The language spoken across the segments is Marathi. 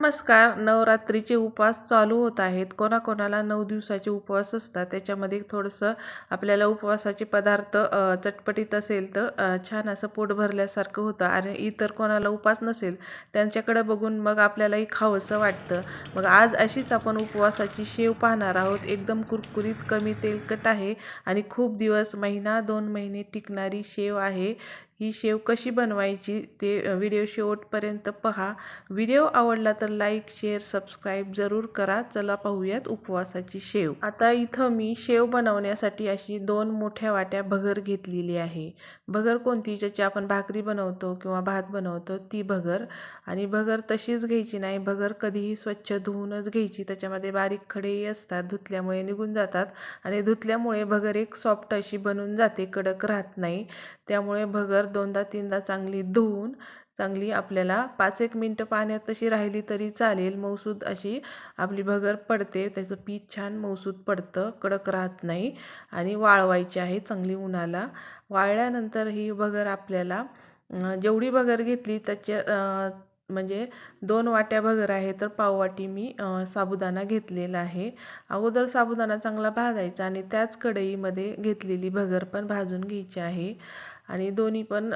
नमस्कार. नवरात्रीचे उपवास चालू होत आहेत. कोणाकोणाला नऊ दिवसाचे उपवास असतात. त्याच्यामध्ये थोडंसं आपल्याला उपवासाचे पदार्थ चटपटीत असेल तर छान असं पोट भरल्यासारखं होतं आणि इतर कोणाला उपवास नसेल त्यांच्याकडे बघून मग आपल्यालाही खावंसं वाटतं. मग आज अशीच आपण उपवासाची शेव पाहणार आहोत. एकदम कुरकुरीत कमी तेलकट आहे आणि खूप दिवस महिना दोन महिने टिकणारी शेव आहे. ही शेव कशी बनवायची ते व्हिडिओ शेवटपर्यंत पहा. व्हिडिओ आवडला तर लाईक शेअर सबस्क्राईब जरूर करा. चला पाहूयात उपवासाची शेव. आता इथं मी शेव बनवण्यासाठी अशी दोन मोठ्या वाट्या भगर घेतलेली आहे. भगर कोणती? ज्याची आपण भाकरी बनवतो किंवा भात बनवतो ती भगर. आणि भगर तशीच घ्यायची नाही. भगर कधीही स्वच्छ धुवूनच घ्यायची. त्याच्यामध्ये बारीक खडेही असतात धुतल्यामुळे निघून जातात. आणि धुतल्यामुळे भगर एक सॉफ्ट अशी बनून जाते कडक राहत नाही. त्यामुळे भगर दोनदा तीनदा चांगली धुवून चांगली आपल्याला पाच एक मिनटं पाण्यात तशी राहिली तरी चालेल. मऊसूद अशी आपली भगर पडते. त्याचं पीठ छान मऊसूद पडतं. कडक राहत नाही आणि वाळवायची आहे चांगली उन्हाला. वाळल्यानंतर ही भगर आपल्याला जेवढी भगर घेतली त्याच्या म्हणजे दोन वाट्या भगर आहे तर पाववाटी मी साबुदाणा घेतलेला आहे. अगोदर साबुदाणा चांगला भाजायचा आणि त्याच कढईमध्ये घेतलेली भगर पण भाजून घ्यायची आहे. आणि दोन्ही पण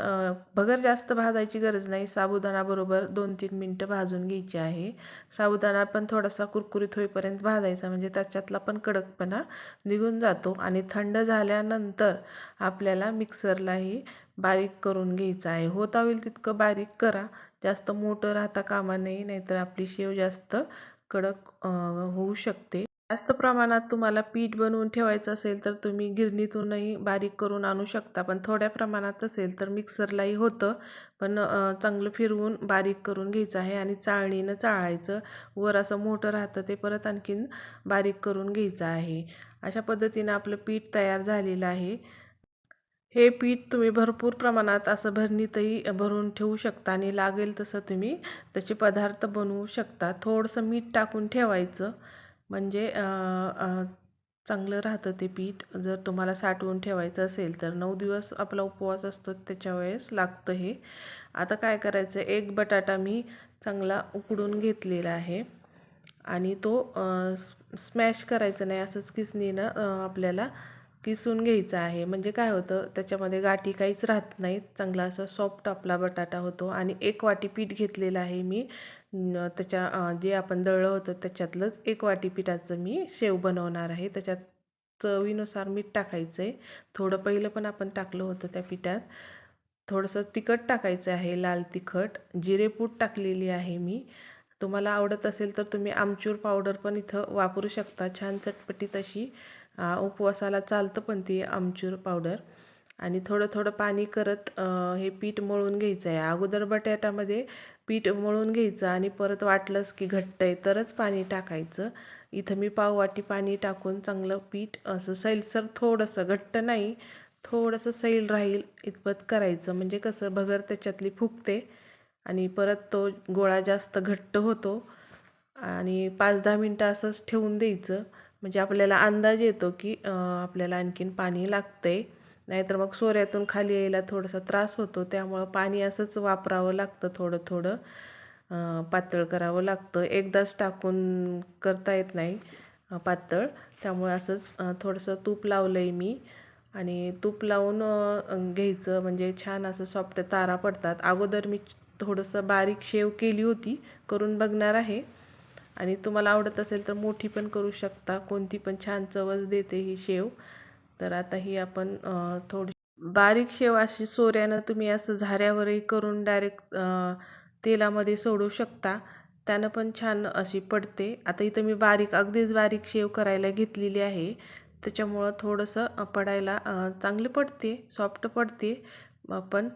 भगर जास्त भाजायची गरज नाही. साबुदाणाबरोबर दोन तीन मिनटं भाजून घ्यायची आहे. साबुदाणा पण थोडासा कुरकुरीत होईपर्यंत भाजायचा म्हणजे त्याच्यातला पण कडकपणा निघून जातो आणि थंड झाल्यानंतर आपल्याला मिक्सरलाही बारीक करून घ्यायचं आहे. होता होईल तितकं बारीक करा. जास्त मोठं राहता कामा नये नाहीतर आपली शेव जास्त कडक होऊ शकते. जास्त प्रमाणात तुम्हाला पीठ बनवून ठेवायचं असेल तर तुम्ही गिरणीतूनही बारीक करून आणू शकता पण थोड्या प्रमाणात असेल तर मिक्सरलाही होतं. पण चांगलं फिरवून बारीक करून घ्यायचं आहे आणि चाळणीनं चाळायचं. वर असं मोठं राहतं ते परत आणखीन बारीक करून घ्यायचं आहे. अशा पद्धतीनं आपलं पीठ तयार झालेलं आहे. हे पीठ तुम्ही भरपूर प्रमाणात असं भरणीतही भरून ठेवू शकता आणि लागेल तसं तुम्ही त्याचे पदार्थ बनवू शकता. थोडंसं मीठ टाकून ठेवायचं. म्हणजे चांगलं राहतं ते पीठ. जर तुम्हाला साठवून ठेवायचं असेल तर नऊ दिवस आपला उपवास असतो त्याच्या वेळेस लागतं हे. आता काय करायचं? एक बटाटा मी चांगला उकडून घेतलेला आहे. आणि तो स्मॅश करायचं नाही असंच किसनीनं आपल्याला किसून घ्यायचं आहे. म्हणजे काय होतं त्याच्यामध्ये गाठी काहीच राहत नाहीत. चांगला असा सॉफ्ट आपला बटाटा होतो. आणि एक वाटी पीठ घेतलेलं आहे मी. त्याच्या जे आपण दळलं होतं त्याच्यातलंच एक वाटी पिठाचं मी शेव बनवणार आहे. त्याच्यात चवीनुसार मीठ टाकायचं आहे थोडं पहिलं पण आपण टाकलं होतं त्या पिठात. थोडंसं तिखट टाकायचं आहे लाल तिखट. जिरेपूट टाकलेली आहे मी. तुम्हाला आवडत असेल तर तुम्ही आमचूर पावडर पण इथं वापरू शकता. छान चटपटीत अशी उपवासाला चालतं पण ती आमचूर पावडर आणि थोडं थोडं पाणी करत हे पीठ मळून घ्यायचं आहे. अगोदर बटाट्यामध्ये पीठ मळून घ्यायचं आणि परत वाटलंच की घट्ट आहे तरच पाणी टाकायचं. इथं मी पाववाटी पाणी टाकून चांगलं पीठ असं सैलसर थोडंसं घट्ट नाही थोडंसं सैल राहील इतपत करायचं. म्हणजे कसं भगर त्याच्यातली फुगते. आणि परत तो गोळा जास्त घट्ट होतो. आणि पाच दहा मिनटं असंच ठेवून द्यायचं. म्हणजे आपल्याला अंदाज येतो की आपल्याला आणखीन पाणी लागतं आहे नाहीतर मग सोऱ्यातून खाली यायला थोडासा त्रास होतो. त्यामुळं पाणी असंच वापरावं लागतं थोडं थोडं. पातळ करावं लागतं. एकदाच टाकून करता येत नाही पातळ. त्यामुळे असंच थोडंसं तूप लावलं आहे मी. आणि तूप लावून घ्यायचं. म्हणजे छान असं सॉफ्ट तारा पडतात. अगोदर मी थोडंसं बारीक शेव केली होती करून बघणार आहे. आणि तुम्हाला आवडत असेल तर मोठी पण करू शकता कोणती पण छान चवच देते ही शेव. तर आता ही आपण थोडी बारीक शेव अशी सोऱ्यानं तुम्ही असं झाऱ्यावरही करून डायरेक्ट तेलामध्ये सोडू शकता. त्यानं पण छान अशी पडते. आता इथं मी बारीक अगदीच बारीक शेव करायला घेतलेली आहे. त्याच्यामुळं थोडंसं पडायला चांगलं चांगली पडते सॉफ्ट पडते. पण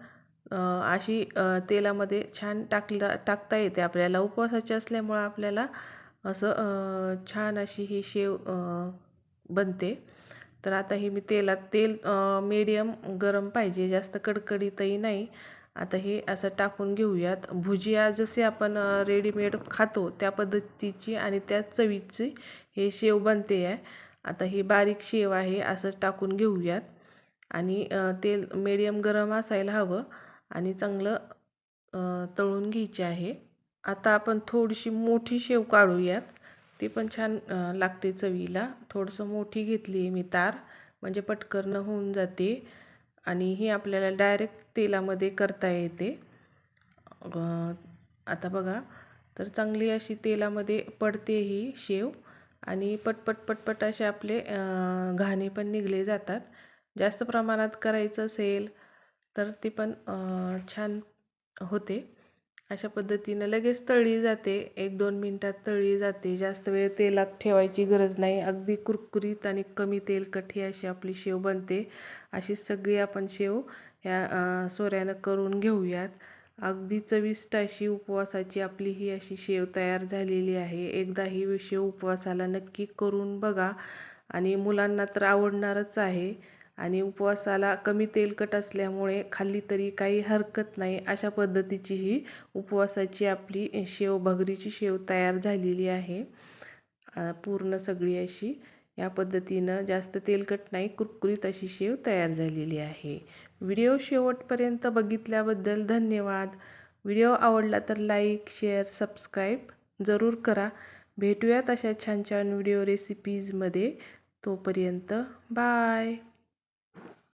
अशी तेलामध्ये छान टाकला टाकता येते. आपल्याला उपवासाची असल्यामुळं आपल्याला असं छान अशी ही शेव बनते. तर आता ही मी तेलात तेल मीडियम गरम पाहिजे जास्त कडकडीतही नाही. आता हे असं टाकून घेऊयात. भुजिया जसे आपण रेडीमेड खातो त्या पद्धतीची आणि त्या चवीची हे शेव बनते. आहे आता ही बारीक शेव आहे असंच टाकून घेऊयात. आणि तेल मीडियम गरम असायला हवं. आणि चांगलं तळून घ्यायची आहे. आता आपण थोडीशी मोठी शेव काढूयात. ती पण छान लागते चवीला. थोडंसं मोठी घेतली आहे मी तार म्हणजे पटकन होऊन जाते. आणि ही आपल्याला डायरेक्ट तेलामध्ये करता येते. आता बघा तर चांगली अशी तेलामध्ये पडते ही शेव. आणि पटपट पटपट असे आपले घाणे पण निघले जातात. जास्त प्रमाणात करायचं असेल तर ती पण छान होते. अशा पद्धतीनं लगेच तळली जाते. एक दोन मिनटात तळली जाते. जास्त वेळ तेलात ठेवायची गरज नाही. अगदी कुरकुरीत आणि कमी तेलकट ही अशी आपली शेव बनते. अशी सगळी आपण शेव ह्या सोऱ्यानं करून घेऊयात. अगदी चविष्ट अशी उपवासाची आपली ही अशी शेव तयार झालेली आहे. एकदा ही शेव उपवासाला नक्की करून बघा. आणि मुलांना तर आवडणारच आहे. आणि उपवासाला कमी तेलकट असल्यामुळे खाल्ली तरी काही हरकत नाही अशा पद्धतीची ही उपवासाची आपली शेव भगरीची शेव तयार झालेली आहे. पूर्ण सगळी अशी या पद्धतीनं जास्त तेलकट नाही कुरकुरीत अशी शेव तयार झालेली आहे. व्हिडिओ शेवटपर्यंत बघितल्याबद्दल धन्यवाद. व्हिडिओ आवडला तर लाईक शेअर सबस्क्राईब जरूर करा. भेटूयात अशा छान छान व्हिडिओ रेसिपीजमध्ये. तोपर्यंत बाय.